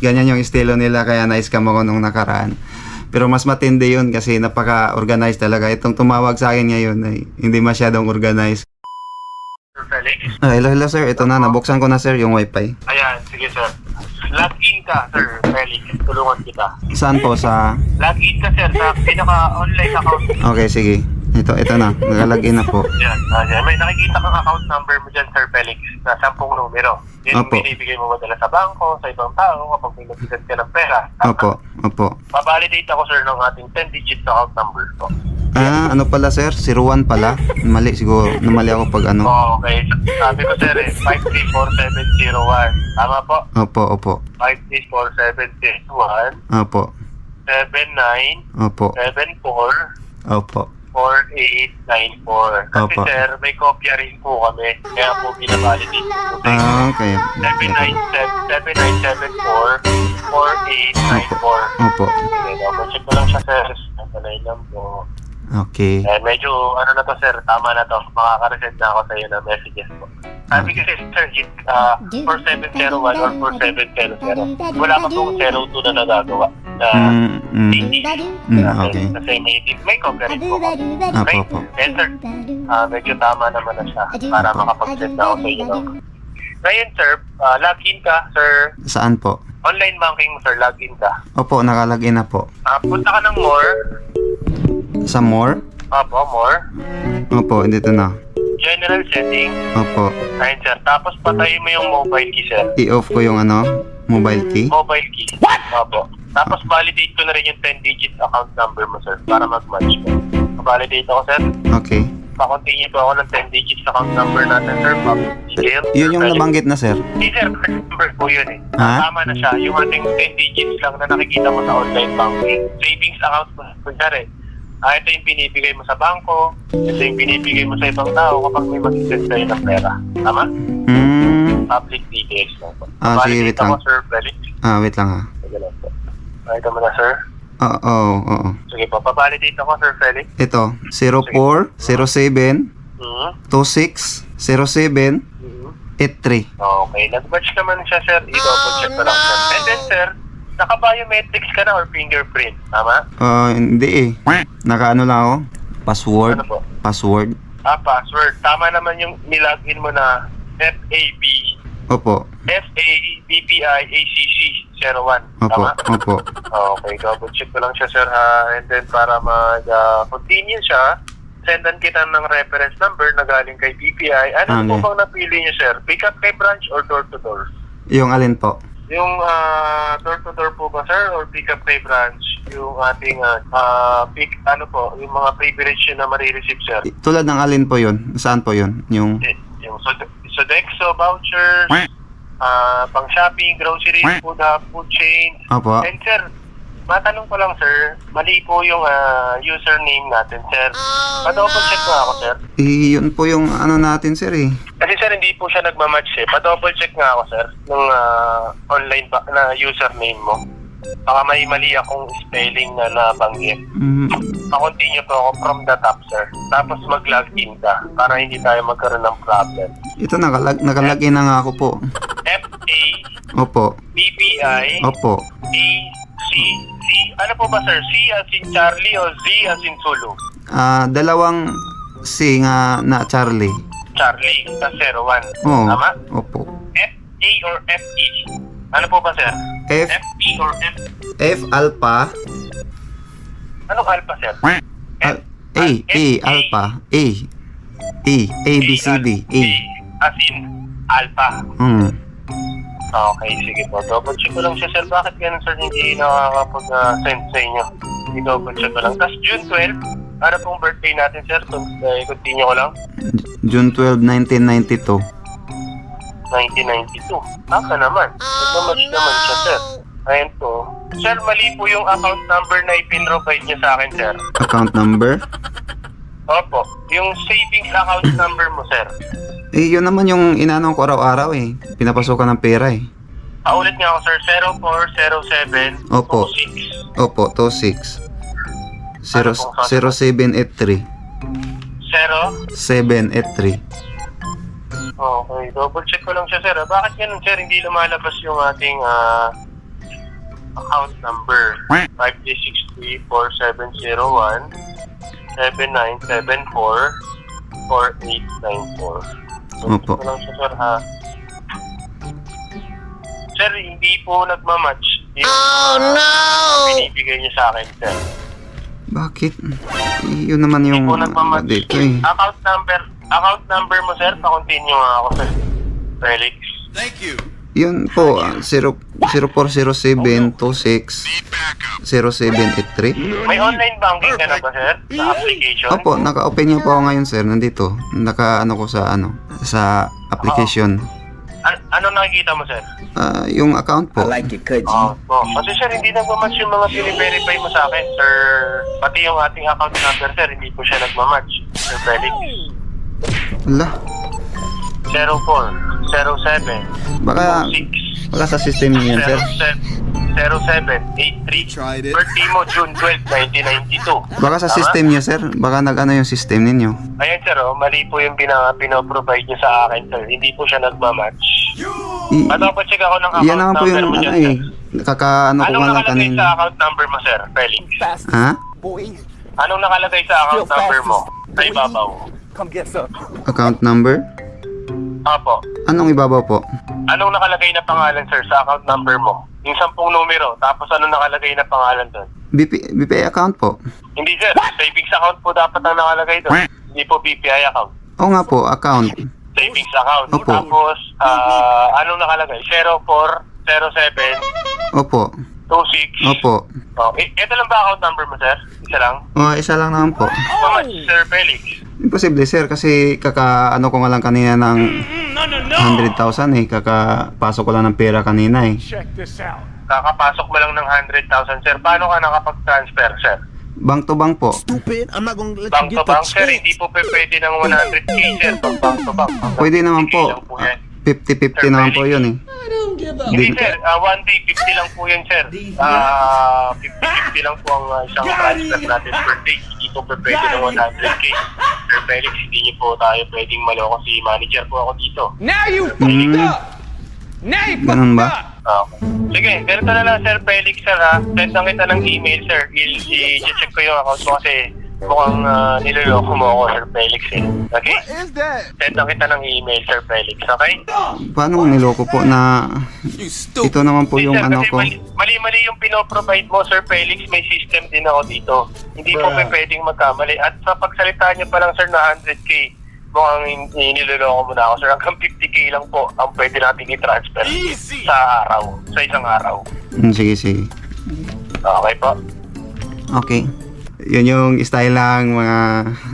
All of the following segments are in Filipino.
Ganyan yung estilo nila kaya na-scam ako nung nakaraan. Pero mas matindi yun kasi napaka-organized talaga. Itong tumawag sa akin ngayon ay hindi masyadong organized. Sir Felix? Ah, hello, hello sir. Ito na, nabuksan ko na sir yung wifi. Ayan, sige sir. Log in ka, Sir Felix. Tulungan kita. Saan po? Sa... Log in ka, sir, sa pinaka-online account. Okay, sige. Ito, ito na. Nakalagin na po. Yan. Ayan. May nakikita kang account number mo dyan, Sir Felix, na 10 numero. Yun yung Opo. binibigay mo madala sa bangko, sa ibang tao, kapag may nagsigat ka ng pera. Opo, opo. Pabalidate ako, sir, ng ating 10-digit account number ko. Ah, ano pala sir? 01 pala. Mali siguro. Namali ako pag ano. Okay. Sabi ko, sir, eh, 534701. Tama po? Opo, opo. 534701. Opo. 79 Opo. 74 Opo. 4894. Kasi Opo. sir, may kopya rin po kami. Kaya po binabalidate po tayo. Ah, okay. 7974 4894. Opo. Okay, double check ko lang siya sir. Nakalay lang po. Okay. Eh, medyo ano na to sir, tama na to. Makaka-resend na ako sa iyo ng messages po. Sabi kasi sir, hit uh, 4701 or 4700. Wala pa pong 02 na nagagawa. Na, Mm, mm, mm, okay. Kasi may, may kopya rin po kami. Opo, opo. Yes sir, Ah, medyo tama naman na siya para makapag-send na ako sa inyo. Ngayon sir, ah, login ka sir. Saan po? Online banking mo sir, login ka. Opo, nakalagin na po. Ah, punta ka ng more. Sa more? Opo, more. Opo, dito na. General setting. Opo. Ayun sir, tapos patayin mo yung mobile key sir. I-off ko yung ano, mobile key. Mobile key. What? Opo. Tapos validate ko na rin yung 10-digit account number mo sir para mag-match mo. Validate ako sir. Okay. Pa-continue po ako ng 10-digit account number natin sir. Detail. Yun yung nabanggit na sir. Hindi sir, card number po yun eh. Ha? Tama na siya. Yung ating 10 digits lang na nakikita mo sa online banking. Savings account mo. Kunyari, ah, ito yung binibigay mo sa bangko. Ito yung binibigay mo sa ibang tao kapag may mag-invest kayo ng pera. Tama? Hmm. Public details lang po. Ah, sige, Validate wait lang. ako, Sir Felix. Ah, wait lang ha. Sige lang. Nakita mo na, sir? Oo, oo, oo. Sige po, pabalidate ako, Sir Felix. Ito, 04 07 Hmm? 26 07 Hmm? 83. Okay, nag-match naman siya, sir. I-double check ko lang, sir. And then, sir, naka-biometrics ka na or fingerprint, tama? Ah, hindi eh. Nakaano lang ako? Password. Ano po? Password. Ah, password. Tama naman yung nilogin mo na FAB. Opo. F-A-B-B-I-A-C-C 01. Opo. Tama? Opo. Okay, double check ko lang siya, sir, ha? And then, para mag-continue siya, sendan kita ng reference number na galing kay BPI. Ano po Okay. bang napili niyo, sir? Pick up kay branch or door-to-door? Yung alin po? Yung ah, door-to-door po ba, sir? Or pick up kay branch? Yung ating ah, ah, pick, ano po, yung mga privilege na marireceive, sir? I- Tulad ng alin po yun? Saan po yun? Yung... Eh, yung Sod- Sodexo vouchers, ah, pang shopping, groceries, food hub, food chain. Opo. And sir, matanong ko lang sir, mali po yung ah, username natin sir. Pa-double check nga ako sir. Eh, yun po yung ano natin sir eh. Kasi sir, hindi po siya nagmamatch eh. Pa-double check nga ako sir, ng ah, online ba- na username mo. Baka may mali akong spelling na nabanggit. Mm, Pa-continue po ako from the top sir. Tapos mag-login ka para hindi tayo magkaroon ng problem. ito nakalag nakalagin na nga ako po. F-A Opo. BPI Opo. A C C ano po ba sir? C as in Charlie o Z as in Zulu? Ah, dalawang C nga na Charlie. Charlie sa 01. Oo. Tama? Opo. F A or F E? Ano po ba sir? F F E or F F alpha Anong alpha sir? Al- A A alpha A A A B C D A. as in alpha. Hmm. Okay, sige po. Double check ko lang siya sir. Bakit ganun sir hindi nakakapag-send sa inyo? I-double check ko lang. Tapos June 12, ano pong birthday natin sir? So, uh, continue ko lang. June 12, 1992. 1992. Baka naman. Nagmamatch naman siya, sir. Ayan po. Sir, mali po yung account number na ipin-provide niya sa akin, sir. Account number? Opo. Yung savings account number mo, sir. Eh, yun naman yung inanong ko araw-araw eh. Pinapasukan ng pera eh. Paulit nga ako, sir. 0407 Opo. 26 Opo, 26. Ano 0, pong sabi? 0783. 0. 783. Okay. Double check ko lang siya, sir. ah. Bakit ganun, sir? Hindi lumalabas yung ating ah, account number 53634701 7974 4894. So, Opo. ito lang siya, sir, ha? Sir, hindi po nagmamatch. Yung, oh, no! Binibigay niyo sa akin, sir. Bakit? Yun naman Hindi yung po nagmamatch. dito eh. Account number, account number mo, sir, pa-continue nga ako, sir. Felix. Yun po, ah, 0 040726 0783. May online banking ka na ba, sir? Sa application? Opo, naka-open niyo po ako ngayon sir, nandito. Naka ano ko sa ano, sa application. An- ano nakikita mo, sir? Ah, yung account po. I like it, Kaji. Oo. po. Kasi, sir, hindi nagmamatch yung mga bini-verify mo sa akin, sir. Pati yung ating account number, sir, hindi po siya nagmamatch. Sir Felix. Wala. 04 07 Baka 26 baka sa system niyo yan, sir. 0783 Birthday mo June 12, 1992. Baka sa Tama? system niyo, sir. Baka nag-ano yung system ninyo. Ayan sir, oh, mali po yung pina, pinoprovide niyo sa akin sir. Hindi po siya nagmamatch. I- Ano po check ako ng account yan naman po number yung mo ano dyan, eh. sir. Nakaka-ano ko Anong nga lang nakalagay sa kanina. account number mo sir, Felix? Ha? Anong nakalagay sa account number mo? Sa ibabaw. Come get some. Account number? Apo. Anong ibabaw po? Anong nakalagay na pangalan sir sa account number mo? Yung sampung numero, tapos anong nakalagay na pangalan doon? BP, BPI account po. Hindi sir, savings account po dapat ang nakalagay doon. Hindi po BPI account. Oo nga po, account. Savings account. Opo. Tapos, ah, anong nakalagay? 0407 Opo. 26. Opo. Oh, i- ito lang ba account number mo, sir? Isa lang? Oh, isa lang naman po. How much, Sir Felix? Imposible sir kasi kaka ano ko nga lang kanina ng 100,000 eh. Kakapasok ko lang ng pera kanina eh. Kakapasok mo lang ng 100,000, sir. Paano ka nakapag-transfer, sir? Bank to bank po. Stupid. I'm not gonna let Bank you to get bank, sir. chance. Hindi po pe- pwede ng 100k, sir. Pag bank to bank. Pwede naman 50K po. lang po yan. 50-50 naman po yun eh. Hindi, sir. Ah, one day, 50 lang po yan, sir. Ah, 50-50 lang po ang ah, isang transfer natin per day. Hindi po pe- pwede ng 100k. Sir Felix, hindi niyo po tayo pwedeng maloko si manager po ako dito. Now you Mm, now you ba? Ah, Okay. Sige, ganito na lang, Sir Felix, sir, ha? Send lang kita ng email, sir. I-check ko yung account mo kasi mukhang uh, niloloko mo ako, Sir Felix, eh. Okay? Is that? Send lang kita ng email, Sir Felix, okay? Paano niloko po na ito naman po yung sir, ano kasi ko. mali- Mali-mali yung pinoprovide mo, Sir Felix. May system din ako dito. Hindi po pe- pwedeng magkamali. At sa pagsalita niyo pa lang, sir, na 100k, mukhang hin- niloloko mo na ako, sir. Hanggang 50k lang po ang pwede natin i-transfer sa araw, sa isang araw. Mm, sige, sige. Okay po? Okay. Yun yung style lang mga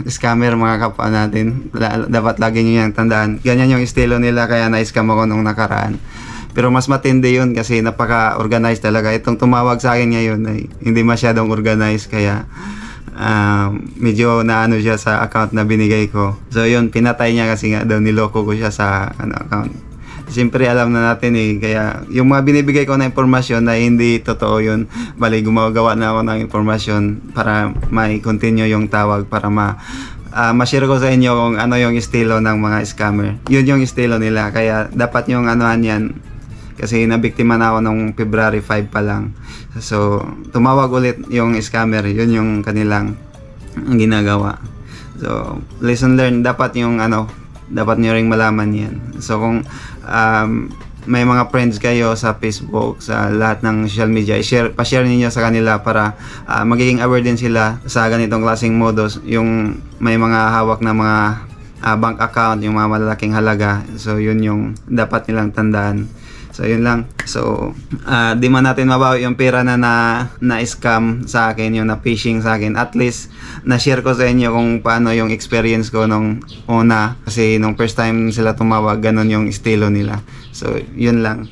scammer, mga kapwa natin. La- dapat lagi nyo yung tandaan. Ganyan yung estilo nila kaya na-scam ako nung nakaraan. Pero mas matindi yun kasi napaka-organized talaga. Itong tumawag sa akin ngayon ay hindi masyadong organized kaya um, medyo naano siya sa account na binigay ko. So yun, pinatay niya kasi nga daw niloko ko siya sa ano, account. Siyempre alam na natin eh, kaya yung mga binibigay ko na impormasyon na hindi totoo yun, bali gumagawa na ako ng impormasyon para may continue yung tawag para ma ah, ma-share ko sa inyo kung ano yung estilo ng mga scammer. Yun yung estilo nila, kaya dapat yung anohan yan, kasi nabiktima na ako nung February 5 pa lang. So, tumawag ulit yung scammer, yun yung kanilang ginagawa. So, lesson learned, dapat yung ano, dapat nyo ring malaman yan. So, kung um, may mga friends kayo sa Facebook, sa lahat ng social media, i-share, pa-share niyo sa kanila para ah, magiging aware din sila sa ganitong klaseng modus. Yung may mga hawak na mga ah, bank account, yung mga malalaking halaga. So, yun yung dapat nilang tandaan. So, yun lang. So, ah, di man natin mabawi yung pera na na, na sa akin, yung na phishing sa akin. At least, na-share ko sa inyo kung paano yung experience ko nung una. Kasi nung first time sila tumawag, ganun yung estilo nila. So, yun lang.